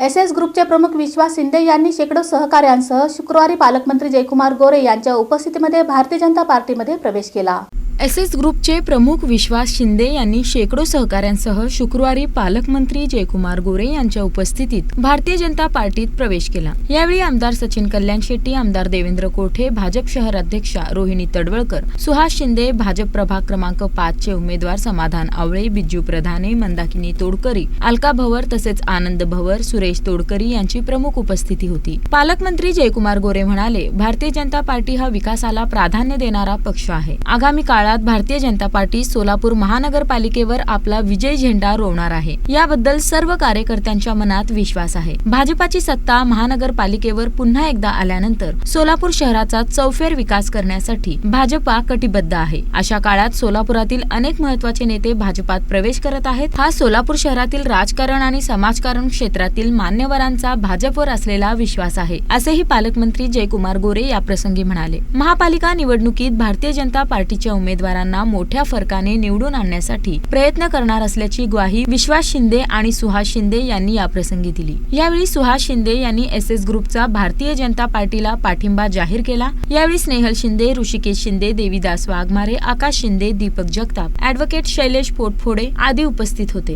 S S ग्रुपचे प्रमुख विश्वास शिंदे यांनी शेकडो सहकाऱ्यांसह शुक्रवारी पालकमंत्री जयकुमार गोरे यांच्या उपस्थितीमध्ये भारतीय जनता पार्टीमध्ये प्रवेश केला. एस एस ग्रुपचे प्रमुख विश्वास शिंदे यांनी शेकडो सहकाऱ्यांसह शुक्रवारी पालकमंत्री जयकुमार गोरे यांच्या उपस्थितीत भारतीय जनता पार्टीत प्रवेश केला. यावेळी आमदार सचिन कल्याण शेट्टी आमदार देवेंद्र कोठे भाजप शहर अध्यक्षा रोहिणी तडवळकर सुहास शिंदे भाजप प्रभाग क्रमांक पाच चे उमेदवार समाधान आवळे बिज्जू प्रधाने मंदाकिनी तोडकरी अलका भवर तसेच आनंद भवर सुरेश तोडकरी यांची प्रमुख उपस्थिती होती. पालकमंत्री जयकुमार गोरे म्हणाले भारतीय जनता पार्टी हा विकासाला प्राधान्य देणारा पक्ष आहे. आगामी काळात भारतीय जनता पार्टी सोलापूर महानगरपालिकेवर आपला विजय झेंडा रोवणार आहे. याबद्दल सर्व कार्यकर्त्यांच्या मनात विश्वास आहे. भाजपाची सत्ता महानगरपालिकेवर पुन्हा एकदा आल्यानंतर सोलापूर शहराचा चौफेर विकास करण्यासाठी भाजपा कटिबद्ध आहे. अशा काळात सोलापुरातील अनेक महत्त्वाचे नेते भाजपात प्रवेश करत आहेत. हा सोलापूर शहरातील राजकारण आणि समाजकारण क्षेत्रातील मान्यवरांचा भाजपवर असलेला विश्वास आहे असेही पालकमंत्री जयकुमार गोरे या प्रसंगी म्हणाले. महापालिका निवडणुकीत भारतीय जनता पार्टीच्या उमेदवारांना मोठ्या फरकाने निवडून आणण्यासाठी प्रयत्न करणार असल्याची ग्वाही विश्वास शिंदे आणि सुहास शिंदे यांनी या प्रसंगी दिली. यावेळी सुहास शिंदे यांनी एस एस ग्रुपचा भारतीय जनता पार्टीला पाठिंबा जाहीर केला. यावेळी स्नेहल शिंदे ऋषिकेश शिंदे देवीदास वाघमारे आकाश शिंदे दीपक जगताप ऍडव्होकेट शैलेश पोटफोडे आदी उपस्थित होते.